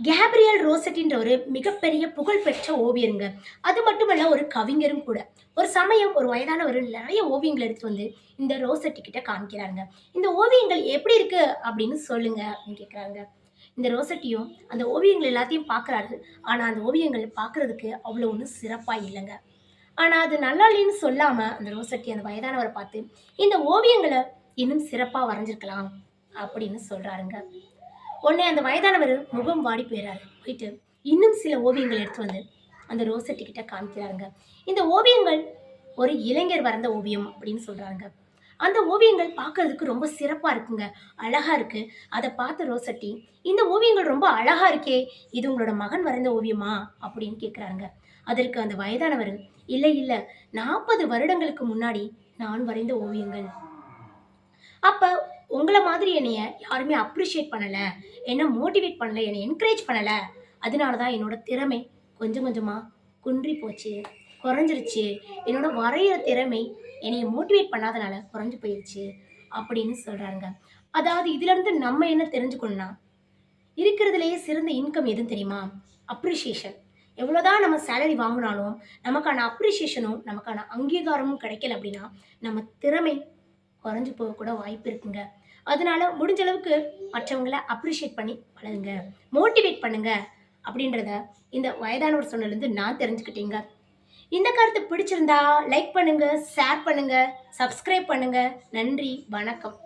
Gabriel ரோசட்டின்ற ஒரு மிகப்பெரிய புகழ்பெற்ற ஓவியருங்க. அது மட்டுமல்ல ஒரு கவிஞரும் கூட. ஒரு சமயம் ஒரு வயதானவர் நிறைய ஓவியங்கள் எடுத்து வந்து இந்த ரோசட்டி கிட்ட காமிக்கிறாங்க. இந்த ஓவியங்கள் எப்படி இருக்கு அப்படின்னு சொல்லுங்க அப்படின்னு கேட்குறாங்க இந்த ரோசட்டியும் அந்த ஓவியங்கள் எல்லாத்தையும் பார்க்குறாரு ஆனால் அந்த ஓவியங்கள் பார்க்குறதுக்கு அவ்வளோ ஒன்றும் சிறப்பாக இல்லைங்க. ஆனால் அது நல்லா இல்லைன்னு சொல்லாமல் அந்த ரோசட்டி அந்த வயதானவரை பார்த்து இந்த ஓவியங்களை இன்னும் சிறப்பாக வரைஞ்சிருக்கலாம் அப்படின்னு சொல்கிறாருங்க உடனே அந்த வயதானவர் முகம் வாடி போயிடுறாரு போயிட்டு இன்னும் சில ஓவியங்கள் எடுத்து வந்து அந்த ரோசட்டி கிட்ட காமிக்கிறாங்க இந்த ஓவியங்கள் ஒரு இளைஞர் வரைந்த ஓவியம் அப்படின்னு சொல்கிறாங்க அந்த ஓவியங்கள் பார்க்கறதுக்கு ரொம்ப சிறப்பாக இருக்குங்க. அழகாக இருக்குது அதை பார்த்த ரோசட்டி இந்த ஓவியங்கள் ரொம்ப அழகாக இருக்கே இது உங்களோட மகன் வரைந்த ஓவியமா? அப்படின்னு கேட்குறாங்க அதற்கு அந்த வயதானவர் இல்லை இல்லை நாற்பது வருடங்களுக்கு முன்னாடி நான் வரைந்த ஓவியங்கள். அப்போ உங்களை மாதிரி என்னைய யாருமே அப்ரிஷியேட் பண்ணலை என்ன மோட்டிவேட் பண்ணலை என்னை என்கரேஜ் பண்ணலை. அதனால தான் என்னோட திறமை கொஞ்சம் கொஞ்சமாக குன்றி போச்சு குறைஞ்சிருச்சு. என்னோட வரைகிற திறமை என்னை மோட்டிவேட் பண்ணாதனால குறைஞ்சி போயிடுச்சு அப்படின்னு சொல்கிறாங்க அதாவது இதுலேருந்து நம்ம என்ன தெரிஞ்சுக்கணும்னா இருக்கிறதுலையே சிறந்த இன்கம் எதுவும் தெரியுமா? அப்ரிஷியேஷன் எவ்வளோதான் நம்ம சேலரி வாங்கினாலும் நமக்கான அப்ரிஷியேஷனும் நமக்கான அங்கீகாரமும் கிடைக்கல அப்படின்னா நம்ம திறமை குறைஞ்சு போக கூட வாய்ப்பு இருக்குங்க. அதனால முடிஞ்ச அளவுக்கு மற்றவங்கள அப்ரிஷியேட் பண்ணி பழகுங்க. மோட்டிவேட் பண்ணுங்க அப்படின்றத இந்த வயதானவர் சொன்னதுலேருந்து நான் தெரிஞ்சுக்கிட்டேங்க. இந்த கருத்து பிடிச்சிருந்தா லைக் பண்ணுங்க ஷேர் பண்ணுங்க சப்ஸ்கிரைப் பண்ணுங்க. நன்றி வணக்கம்.